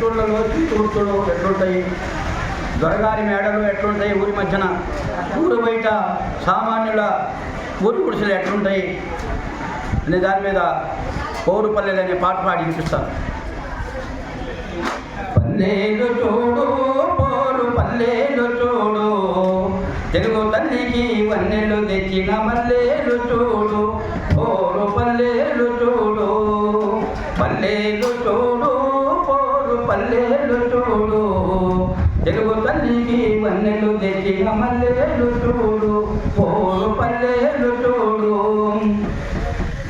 చిత్తూరులలో చిత్తూర్తులు ఎట్లుంటాయి? దొరగారి మేడలు ఎట్లుంటాయి? ఊరి మధ్యన ఊరు బయట సామాన్యుల ఊరు గుడిసెలు ఎట్లుంటాయి? అనే దాని మీద పౌరుపల్లెలు అనే పాట పాడి వినిపిస్తాను. పల్లెలు చూడు పోరు పల్లెలు చూడు తెలుగు తల్లికి వన్నెలు తెచ్చిన మల్లెలు చూడు చూడు తెలుగు తల్లికి వన్నెలు తెచ్చిన మల్లెలు చూడు పోరు పల్లెలు చూడు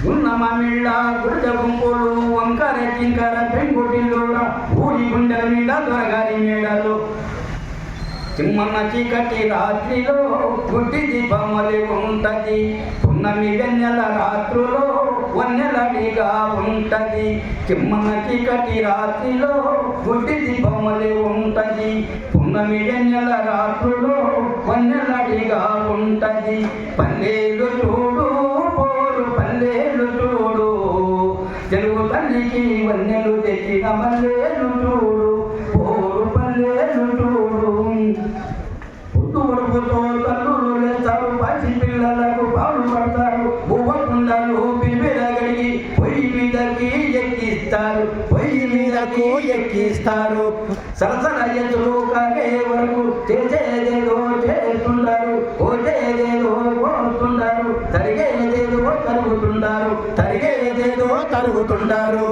ఉన్న మమిళ్ళ గుడ్డ గుంపులు వంకర కింకర పెంకుటిల్లుడ ఊడి గుండెల మీద దొరగారి మేడలు. చిమ్మన్న చీకటి రాత్రిలో గుడ్డి దీపమలి ఉంటది పున్నమి వెన్నెల రాత్రులో వన్నెలడిగా ఉంటది. చిమ్మనకి కటి రాత్రిలో గుడ్డి దీపమలి ఉంటది. పున్నమి నెల రాత్రులో వన్నెలడిగా ఉంటది. పల్లెలు చూడు పోరు పల్లెలు చూడు. తెలుగు తల్లికి వన్నెలు తెచ్చిన మల్లెలు చూడు. పోరు పల్లెలు చూడు. పుట్టు వరకుతో తల్లులు లేస్తారు పసి పిల్లలకు పాలు పడతారు. భూవకుండలు మీదకు ఎక్కిస్తారు. సరసర ఎదురు కాగే వరకు? చేసేదేదో చేస్తుంటారు. కోసేదేదో కోస్తుంటారు తరిగేదేదో తరుగుతుంటారు. తరిగేదేదో తరుగుతుంటారు.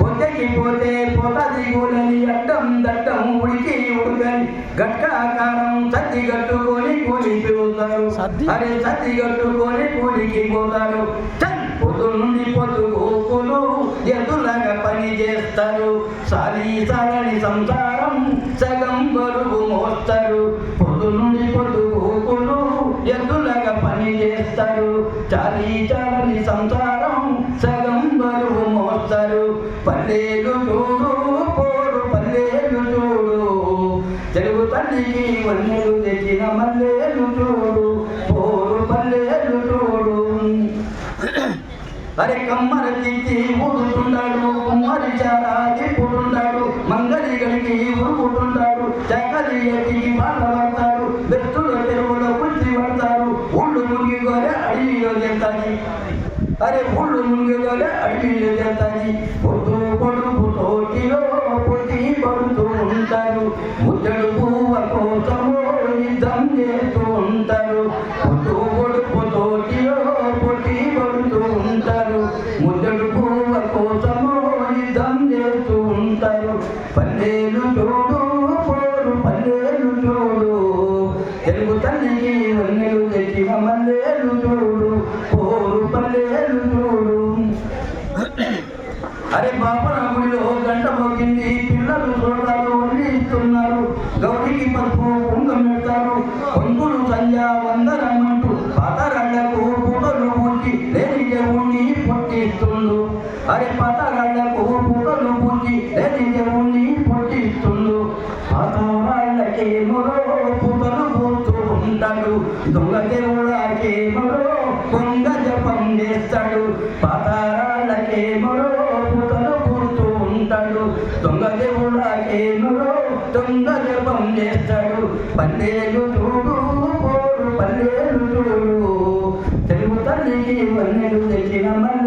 పొద్దకి పోతే పోతది కూలని అడ్డం దట్టం ఉడికి ఉడకని గట్కాకారం సత్తి కట్టుకొని కూలి పిలుస్తారు సద్ది? అరే సత్తి కట్టుకొని కూలికి పోతారు. చేస్తారు. సాలి సాగని సంసారం సగం బరువు మోస్తారు. పొద్దు నుండి పొద్దు కోకులు ఎద్దులగా పని చేస్తారు. చాలీ చాలని సంసారం సగం బరువు మోస్తారు. పల్లెలు చూడు పోడు పల్లెలు చూడు. తెలుగు తల్లికి వన్నెలు తెచ్చిన మల్లెలు చూడు. అరే కమ్మరకి ఊరుకుంటాడు కుమ్మరి చారాకి పుట్టుంటాడు మంగళి గడికి ఉరుకుతుంటాడు చక్కలి ఎక్కి పాట పడతాడు బెత్తుల చెరువులో కుర్చి పడతాడు ఊళ్ళు మునిగి గోరే అడవిలో చేస్తాయి అరే ఊళ్ళు మునిగి గోరే అడవిలో చేస్తాయి పొద్దు పొడుపు ముద్దడు పువ్వ యుద్ధం చేస్తూ ఉంటారు పల్లెలు చూడు పోరు పల్లెలు చూడు. తెలుగు తల్లికి వన్నెలు తెచ్చిన మల్లెలు చూడు పోరు పల్లెలు చూడు. అరే బాపన పుట్టిస్తుండు అరే పాతరాళ్ళకు పుటలు పూచి లేని దేవుణ్ణి పుట్టిస్తుండు పతవాళ్ళకి మరో పుటలు పోతూ ఉంటాడు దొంగ దేవుళ్ళకే మరో కొంగ జపం చేస్తాడు. పాతారాళ్ళకే మరో పుటలు పుడుతూ ఉంటాడు దొంగ దేవుళ్ళకే మరో దొంగ జపం చేస్తాడు. పల్లెలు చూడు పోరు పల్లెలు చూడు తెలుగు తల్లికి వన్నెలు తెచ్చిన మన